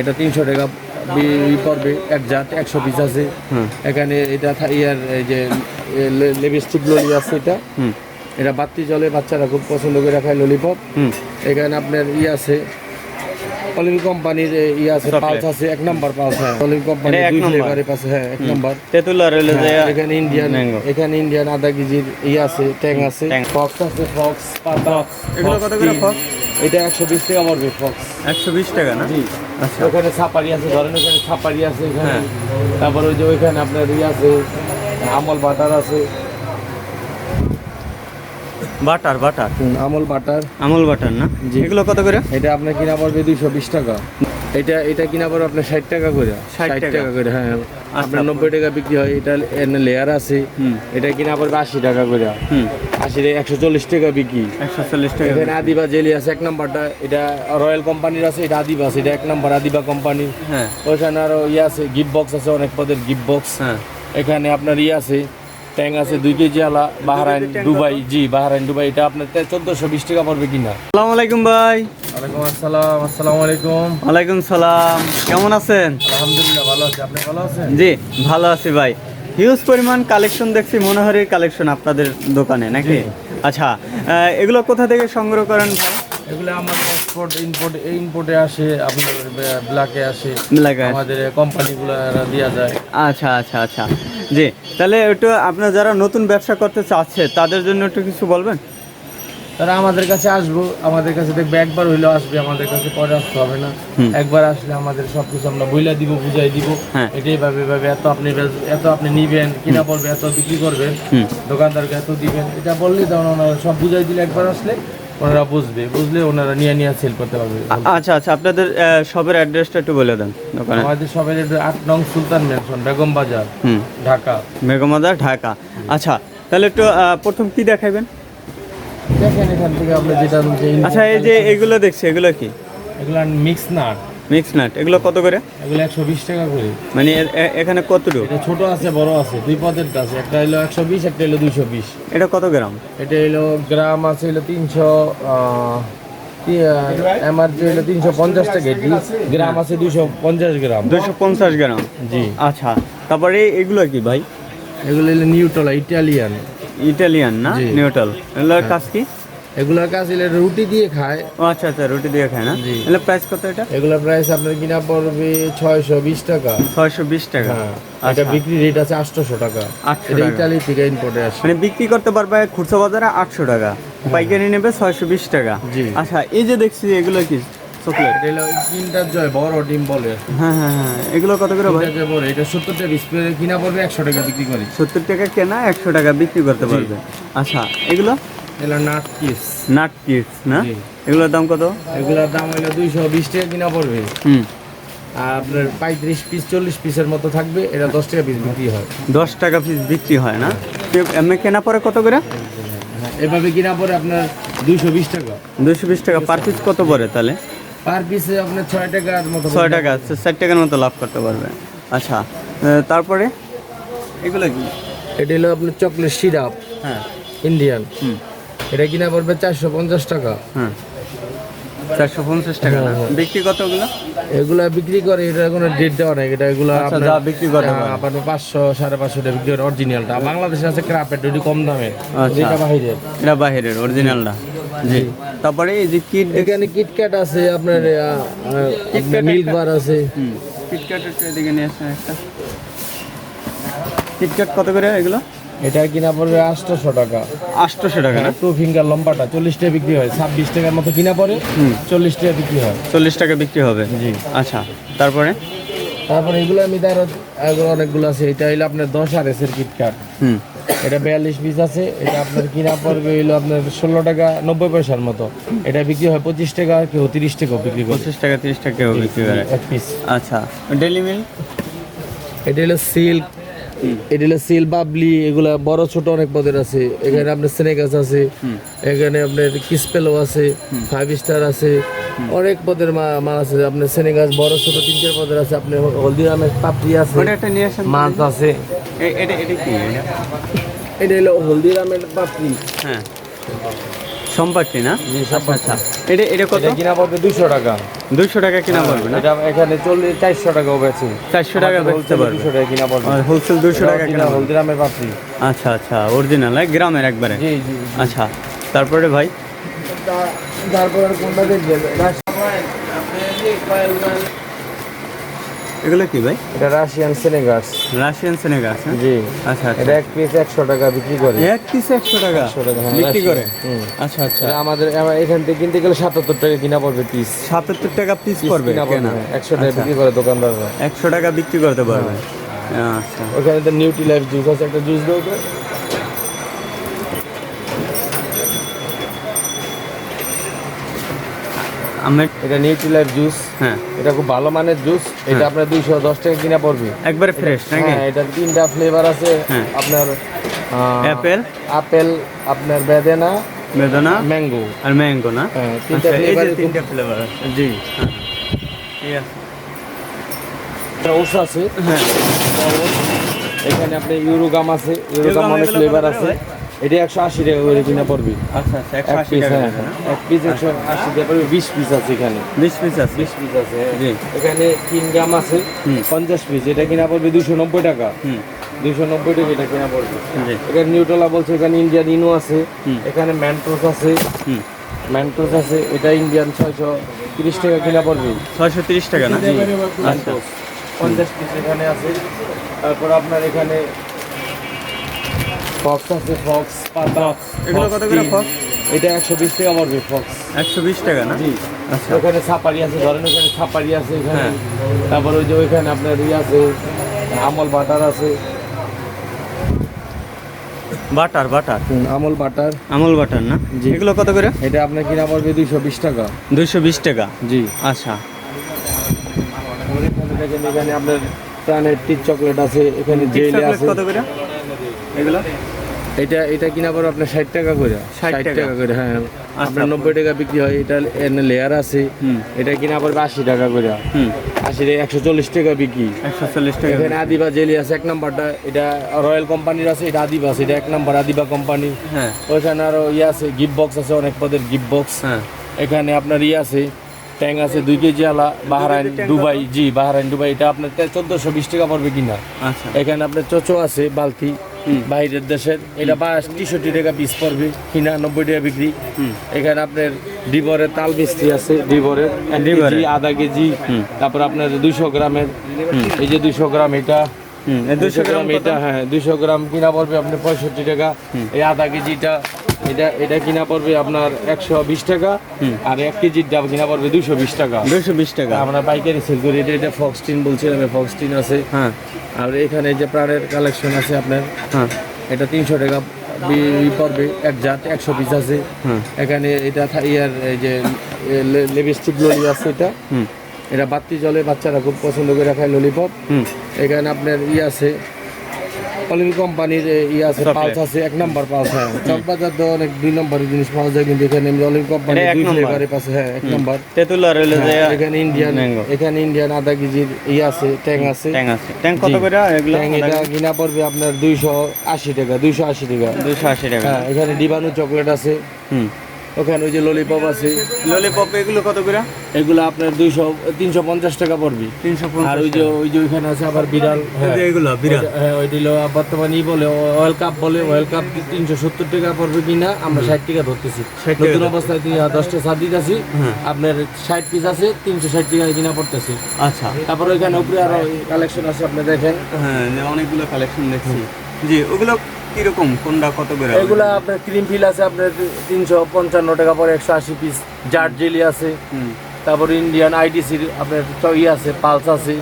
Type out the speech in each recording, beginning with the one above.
এটা তিনশো টাকা পড়বে এক জাত একশো পিস আছে। এখানে এটা ইয়ার এই যে লিপস্টিক ললি আছে এটা। এটা বাতি জলে বাচ্চারা খুব পছন্দ করে খায় ললিপপ এখানে আপনার ই আছে অলিভ কোম্পানির ই আছে. পালস আছে এক নাম্বার পালস হ্যাঁ। অলিভ কোম্পানির দুই? ফ্লেভারের পাশে হ্যাঁ এক নাম্বার তেঁতুল হ্যাঁ, এখানে ইন্ডিয়ান এখানে ইন্ডিয়ান আধা কেজির ই আছে ট্যাং আছে। ফক্স আছে ফক্স ফক্স এগুলো কত করে fox? এটা একশো বিশ টাকা পড়বে ফক্স একশো বিশ টাকা না? জি। আচ্ছা। ওখানে ছাপারি আছে ধরেন ওখানে ছাপারি আছে এখানে। হ্যাঁ। তারপর ওই যে ওইখানে আপনার ইয়ে আছে আমল বাটার আছে। Butter butter? Amul butter. Amul butter না। এগুলো কত করে? এটা আপনার কিনা পড়বে দুইশো বিশ টাকা। এটা এটা কিনা পড়বে আপনার ষাট টাকা করে। 60 ষাট টাকা। করে হ্যাঁ। আপনার আচ্ছা। নব্বই টাকা বিক্রি হয় এটা লেয়ার আছে। এটা কিনা পড়বে আশি টাকা করে। আশি একশো চল্লিশ টাকা বিক্রি। একশো চল্লিশ টাকা এখানে আদিবা জেলি আছে এক নাম্বারটা। এটা রয়্যাল কোম্পানির আছে এটা আদিবা আছে এটা এক নাম্বার আদিবা কোম্পানির হ্যাঁ। ওইখানে আরও ইয়ে আছে গিফট বক্স আছে অনেক পদের গিফট বক্স হ্যাঁ। এখানে আপনার ইয়ে আছে ট্যাং আছে দুই কেজি আলা বাহারাইন দুবাই জি বাহারাইন দুবাই। এটা আপনার চোদ্দশো বিশ টাকা পড়বে কিনা। আসসালামু আলাইকুম ভাই। ওয়ালাইকুম আসসালাম আসসালামু আলাইকুম। ওয়ালাইকুম সালাম কেমন আছেন? আলহামদুলিল্লাহ ভালো আছি। আপনি ভালো আছেন? জি ভালো আছি ভাই। হিউজ পরিমাণ কালেকশন দেখছি মনোহরের কালেকশন আপনাদের দোকানে নাকি? আচ্ছা এগুলো কোথা থেকে সংগ্রহ করেন ভাই? এগুলো আমাদের এক্সপোর্ট ইম্পোর্ট ইম্পোর্টে আসে আপনার ব্ল্যাকে আসে। আমাদের কোম্পানিগুলো দেওয়া যায়। আচ্ছা আচ্ছা আচ্ছা। জি তাহলে একটু আপনার যারা নতুন ব্যবসা করতে চাচ্ছে তাদের জন্য একটু কিছু বলবেন? তারা আমাদের কাছে আসব আমাদের কাছে দেখবে একবার হইলেও আসবে আমাদের কাছে পরে আসতে হবে না। একবার আসলে আমাদের সবকিছু আমরা বইলা দিব বুঝাই দিব। হ্যাঁ। এটাই ভাবে ভাবে এত আপনি এত আপনি নিবেন কিনা পড়বে এত বিক্রি করবেন দোকানদারকে এত দিবেন এটা বললেই তখন ওনারা সব বুঝাই দিলে একবার আসলে ওনারা বুঝবে বুঝলে ওনারা নিয়ে নিয়ে সেল করতে পারবে। আচ্ছা আচ্ছা আপনাদের শপের অ্যাড্রেসটা একটু বলে দেন দোকানে আমাদের সবাই আট নং সুলতান ম্যানশন বেগম বাজার ঢাকা। মেঘমাদার ঢাকা। আচ্ছা তাহলে একটু প্রথম কি দেখাবেন দেখেন এখান থেকে আপনি যেটা আচ্ছা এই যে এগুলো দেখছি এগুলো কি? এগুলো মিক্স নাট মিক্স নাট এগুলো কত করে? এগুলো একশো বিশ টাকা করে। মানে এখানে কতটুকু? এটা ছোট আছে বড় আছে দুই পদের আছে একটা হলো একশো বিশ একটা হলো দুইশো বিশ। এটা কত গ্রাম? এটা হলো গ্রাম আছে হলো তিনশো এমআরপি হলো তিনশো পঞ্চাশ টাকা গ্রাম আছে দুইশো পঞ্চাশ গ্রাম। দুশো পঞ্চাশ গ্রাম? জি। আচ্ছা তারপরে এগুলো কি ভাই? এগুলো হলো নিউটলা ইটালিয়ান ইটালিয়ান না? নিউটাল এগুলোর কাজ কি? এগুলোর কাজ হলো রুটি দিয়ে খায়। ও আচ্ছা আচ্ছা রুটি দিয়ে খায় না। এগুলো প্রাইস কত এটা? এগুলোর প্রাইস আপনার কিনা পড়বে ছয়শো বিশ টাকা। ছয়শো বিশ টাকা। হ্যাঁ এটা আচ্ছা। বিক্রি রেট আছে আটশোশো টাকা। 800 এটা। ইটালি থেকে ইম্পোর্টে আসে। মানে বিক্রি করতে পারবে খুচরা বাজারে আটশো টাকা। পাইকারি নেবে ছয়শো বিশ টাকা। আচ্ছা এই যে দেখছি এগুলো কি? চকলেট। এটা জয় বড় ডিম বলে। হ্যাঁ হ্যাঁ হ্যাঁ। এগুলো কত করে ভাই? বড় এটা সত্তর টাকা স্প্রে কিনা পড়বে একশো টাকা বিক্রি করি। সত্তর টাকা কেনা একশো টাকা বিক্রি করতে পারবে। আচ্ছা এগুলো? এগুলো নাট কিস নাট কিডস না? এগুলোর দাম কত? এগুলোর দাম হলো দুইশো বিশ টাকা কিনা পড়বে। হুম। আর আপনার পঁয়ত্রিশ পিস চল্লিশ পিসের মতো থাকবে। এটা দশ টাকা পিস বিক্রি হয়। দশ টাকা পিস বিক্রি হয় না? এমনি কেনা পরে কত করে? হ্যাঁ, এভাবে কিনা পরে আপনার দুইশো বিশ টাকা। দুশো বিশ টাকা। পার পিস কত পড়ে তাহলে? পার পিসে আপনার ছয় টাকার মতো ছয় টাকা তো ষাট টাকার মতো লাভ করতে পারবে। আচ্ছা তারপরে? এগুলো কি? এটা হলো আপনার চকলেট সিরাপ। হ্যাঁ। ইন্ডিয়ান হুম। এটা কিনা পড়বে চারশো পঞ্চাশ টাকা। হ্যাঁ। চারশো পঞ্চাশ টাকা হ্যাঁ, বিক্রি কত এগুলা বিক্রি করে এটা কোনো ডেট দেওয়া নাই। এটা এগুলো আচ্ছা, যা বিক্রি করে হ্যাঁ, আপনার পাঁচশো সাড়ে পাঁচশো টাকা বিক্রি করে অরিজিনালটা বাংলাদেশে আছে ক্রাপেট ওটি কম দামে। আচ্ছা। এটা বাইরে এটা বাহিরের অরিজিনালটা জি। তারপরে এই যে কিট এখানে কিটক্যাট আছে আপনার মিল্ক বার আছে। কিটক্যাট এদিকে নিয়ে আসেন একটা। কিটক্যাট কত করে এগুলো? এটা কিনা পড়বে আটশোশো টাকা। আটশোশো টাকা না? টু ফিঙ্গার লম্বাটা চল্লিশ টাকা বিক্রি হয়। ছাব্বিশ টাকার মতো কিনা পড়ে চল্লিশ টাকা বিক্রি হয়। চল্লিশ টাকা বিক্রি হবে? জি। আচ্ছা তারপরে? তারপরে এগুলো আমি তার অনেকগুলো আছে। এটা হইল আপনার দশ আর এসের কিটক্যাট হুম। এটা বিয়াল্লিশ পিস আছে এটা আপনার কিনা পড়বে হইল আপনার ষোলো টাকা নব্বই পয়সার মতো। এটা বিক্রি হয় পঁচিশ টাকা কেউ তিরিশ টাকাও বিক্রি করে। পঁচিশ টাকা তিরিশ টাকা বিক্রি করে। এক পিস আচ্ছা ডেলি মিল? এটা হলো সিল্ক এটা হলো সিল বাবলি এগুলা বড় ছোট অনেক পদের আছে। এখানে আপনার স্নেকাস আছে এখানে আপনার কিসপেলো আছে ফাইভ স্টার আছে। অনেক পদের মাল আছে। আপনার স্নেকাস বড় ছোট তিন চার পদের আছে। আপনার হলদিরামের পাপড়ি আছে মাছ আছে। এটা এটা কি? এটা? এটা হলো হলদিরামের পাপড়ি। হ্যাঁ। না? জি এটা এটা কত? কিনা পড়বে দুশো টাকা। দুইশো টাকা কিনা পড়বে না? এটা এখানে চল্লিশ চারশো টাকাও বেছে চারশো টাকা বেচতে পারবে। দুশো টাকা কিনা পড়বে। হোলসেল দুশো টাকা কিনা হলদিরামের পাপড়ি। আচ্ছা আচ্ছা অরিজিনাল গ্রামের একবারে। জি জি আচ্ছা তারপরে ভাই? তারপর কোনটা দেখবেন এগুলো কি ভাই? এটা রাশিয়ান সেনেগাস রাশিয়ান সেনেগাস হ্যাঁ? জি। আচ্ছা এটা এক পিস টাকা বিক্রি করে। এক পিস একশো টাকা? 100 টাকা, হ্যাঁ, বিক্রি করে? আচ্ছা আচ্ছা। আমাদের এখান থেকে কিনতে গেলে সাতাত্তর টাকা কিনা পড়বে পিস সাতাত্তর টাকা পিস পড়বে কিনা কেনা? পড়বে একশো টাকা আচ্ছা। বিক্রি করে দোকানদাররা। একশো টাকা বিক্রি করতে পারবে। আচ্ছা। ওখানে তো নিউট্রি লাইফ জুস আছে একটা জুস দেবো আমরা এটা নিউট্রিলাইফ জুস। হ্যাঁ। এটা খুব ভালো মানের জুস। এটা আপনার দুইশো দশ টাকা কিনা পড়বে। একবারে ফ্রেশ হ্যাঁ এটা তিনটা ফ্লেভার আছে। হ্যাঁ। আপনার অ্যাপেল আপেল আপনার বেদেনা বেদনা? ম্যাঙ্গো আর ম্যাঙ্গো না? হ্যাঁ তিনটা আচ্ছা, ফ্লেভার তিনটা ফ্লেভার আছে। জি। হ্যাঁ। ঠিক আছে ওস আছে। হ্যাঁ। এখানে আপনি ইউরোগাম আছে। ইউরোগাম অনেক ফ্লেভার আছে। এটা একশো আশি টাকা করে কিনা পড়বে। আচ্ছা আচ্ছা একশো আশি টাকা হ্যাঁ এক পিস একশো আশি টাকা পড়বে বিশ পিস আছে এখানে। বিশ পিস আছে। বিশ পিস আছে হ্যাঁ। এখানে তিন গ্রাম আছে পঞ্চাশ পিস এটা কিনা পড়বে দুশো নব্বই টাকা। দুশো নব্বই টাকা এটা কিনা পড়বে। এখানে নিউট্রলা বলছে এখানে ইন্ডিয়ান ইনো আছে। এখানে ম্যান্টোস আছে। ম্যান্টোস আছে। এটা ইন্ডিয়ান ছয়শো তিরিশ টাকা কিনা পড়বে। ছয়শো তিরিশ টাকা না? আচ্ছা। পঞ্চাশ পিস এখানে আছে। তারপর আপনার এখানে ফক্স আছে ফক্স এগুলো কত করে ফক্স? এটা একশো বিশ টাকা পড়বে ফক্স একশো বিশ টাকা না? জি। আচ্ছা। ওখানে সাপারি আছে ধরেন ওখানে সাপারি আছে এখানে। হ্যাঁ। তারপর ওই যে ওইখানে আপনার ইয়ে আছে আমল বাটার আছে। Butter butter? Amul butter. Amul butter না? জি। এগুলো কত করে? এটা আপনার কিনা পড়বে দুইশো বিশ টাকা। দুইশো বিশ টাকা? জি। আচ্ছা। এখানে আপনার প্রাণের টিক চকলেট আছে এখানে জেলি আছে। কত করে? এগুলো? এটা এটা কিনা পড়বে আপনার ষাট টাকা করে। 60 ষাট টাকা। করে হ্যাঁ। আপনার নব্বই টাকা বিক্রি হয় এটা লেয়ার আছে। এটা কিনা পড়বে আশি টাকা করে। হুম। আশি টাকা একশো চল্লিশ টাকা বিক্রি। একশো চল্লিশ টাকা এখানে আদিবা জেলি আছে এক নাম্বারটা এটা রয়্যাল কোম্পানির আছে এটা আদিবা আছে এটা এক নাম্বার আদিবা কোম্পানি হ্যাঁ। ওইখানে আরও ইয়ে আছে গিফট বক্স আছে অনেক পদের গিফট বক্স হ্যাঁ। এখানে আপনার ইয়ে আছে ট্যাং আছে দুই কেজি আলা বাহারাইন দুবাই জি বাহারাইন দুবাই এটা আপনার চোদ্দোশো বিশ টাকা পড়বে কিনা। আচ্ছা। এখানে আপনার চোচো আছে বালতি। বাইরের দেশের। এটা বাস তেষট্টি টাকা পিস পড়বে কিনা নব্বই টাকা বিক্রি। এখানে আপনার ডিবরের তাল মিস্ত্রি আছে ডিবরের কেজি আধা কেজি। তারপর আপনার দুশো গ্রামের এই যে দুশো গ্রাম এটা। দুশো গ্রাম গ্রাম এটা হ্যাঁ দুশো গ্রাম কিনা পড়বে আপনি পঁয়ষট্টি টাকা। এই আধা কেজিটা এটা এটা কিনা পড়বে আপনার একশো বিশ টাকা আর এক কেজির দাম কিনা পড়বে দুশো বিশ টাকা। দুশো বিশ টাকা। আমরা পাইকারি সেল করি। এটা এটা ফক্সটিন বলছিলাম ফক্সটিন আছে। হ্যাঁ। আর এখানে যে প্রাণের কালেকশন আছে আপনার হ্যাঁ। এটা তিনশো টাকা পড়বে এক জাত একশো পিস আছে। এখানে এটা ইয়ার এই যে লিপস্টিক ললি আছে এটা। এটা বাত্তি জলে বাচ্চারা খুব পছন্দ করে খায় ললিপপ এখানে আপনার ই আছে অলিভ কোম্পানির ই আছে. পালস আছে এক নাম্বার পালস হ্যাঁ। চকবাজার তো অনেক দুই নম্বরের জিনিস পাওয়া যায় কিন্তু এখানে অলিভ কোম্পানি দুই? ফ্লেভারের পাশে হ্যাঁ এক নাম্বার তেঁতুল আর হলো যে হ্যাঁ, এখানে ইন্ডিয়ান এখানে ইন্ডিয়ান আধা কেজির ই আছে ট্যাং আছে। ট্যাং আছে। ট্যাং কত করে এগুলো? ট্যাং এটা কিনা পড়বে আপনার দুইশো আশি টাকা দুইশো আশি টাকা। দুশো আশি টাকা। হ্যাঁ এখানে ডিবানু চকলেট আছে। হুম। ওখানে ওই যে ললিপপ আছে। ললিপপ এগুলো কত করে? এগুলো আপনার দুইশো তিনশো পঞ্চাশ টাকা পড়বে। তিনশো আর ওই যে ওই যে ওইখানে আছে আবার বিড়াল হ্যাঁ। এগুলো ওইটা- হ্যাঁ ওইটা হলো বর্তমানে ই বলে অয়েল কাপ বলে অয়েল কাপ তিনশো সত্তর টাকা পড়বে কিনা আমরা ষাট টাকা ধরতেছি। নতুন অবস্থায় তিনি দশটা সাত দিতেছি। আপনার ষাট পিস আছে তিনশো ষাট টাকা কিনা পড়তেছি। আচ্ছা। তারপর ওইখানে উপরে আরও কালেকশন আছে আপনি দেখেন। হ্যাঁ অনেকগুলো কালেকশন দেখছি। জি ওগুলো কীরকম? কোনটা কত করে এগুলা আপনার ক্রিম ফিল আছে আপনার তিনশো পঞ্চান্ন টাকা পরে একশো আশি পিস জার জেলি আছে। তারপর ইন্ডিয়ান আইডিসির আপনার ই আছে পালস আছে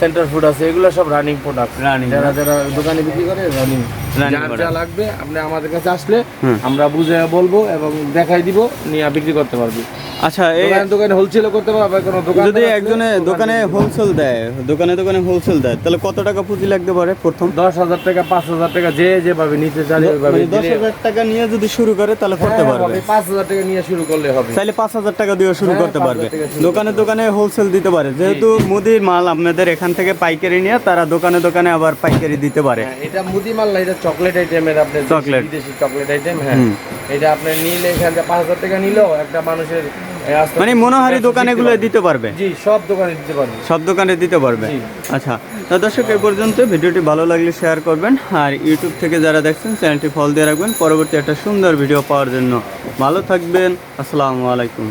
সেন্টার ফুড আছে এগুলো সব রানিং প্রোডাক্ট Running, যারা যারা দোকানে বিক্রি করে রানিং যা লাগবে আপনি আমাদের কাছে আসলে আমরা বুঝে বলব এবং দেখাই দিব নিয়ে বিক্রি করতে পারবি। আচ্ছা এই দোকানে দোকানে হোলসেলও করতে পারবে কোনো দোকান যদি একজনে দোকানে হোলসেল দেয়। দোকানে দোকানে হোলসেল দেয় তাহলে কত টাকা পুঁজি লাগতে পারে প্রথম? দশ হাজার টাকা পাঁচ হাজার টাকা যে যেভাবে নিতে চান ওইভাবে মানে দশ হাজার টাকা নিয়ে যদি শুরু করে তাহলে করতে হ্যাঁ, পারবে। পাঁচ হাজার টাকা নিয়ে শুরু করলে হবে। চাইলে পাঁচ হাজার টাকা দিয়ে শুরু হ্যাঁ, করতে পারবে। দোকানে দোকানে হোলসেল দিতে পারে। যেহেতু মুদির মাল আপনাদের এখান থেকে পাইকারি নিয়ে তারা দোকানে দোকানে আবার পাইকারি দিতে পারে। হ্যাঁ, এটা মুদি মাল না এটা চকলেট আইটেমের আপনি Chocolate। বিদেশি চকলেট আইটেম হ্যাঁ। এটা আপনি নিলে এখান থেকে পাঁচ হাজার টাকা নিলেও একটা মানুষের মানে মনোহারি ব্যবসা দোকানে গুলো দিতে পারবে? জি সব দোকানে দিতে পারবে। সব দোকানে দিতে পারবে? আচ্ছা তো দর্শক এ পর্যন্ত ভিডিওটি ভালো লাগলে শেয়ার করবেন আর ইউটিউব থেকে যারা দেখছেন চ্যানেলটি ফল দিয়ে রাখবেন। পরবর্তী একটা সুন্দর ভিডিও পাওয়ার জন্য। ভালো থাকবেন আসসালামু আলাইকুম।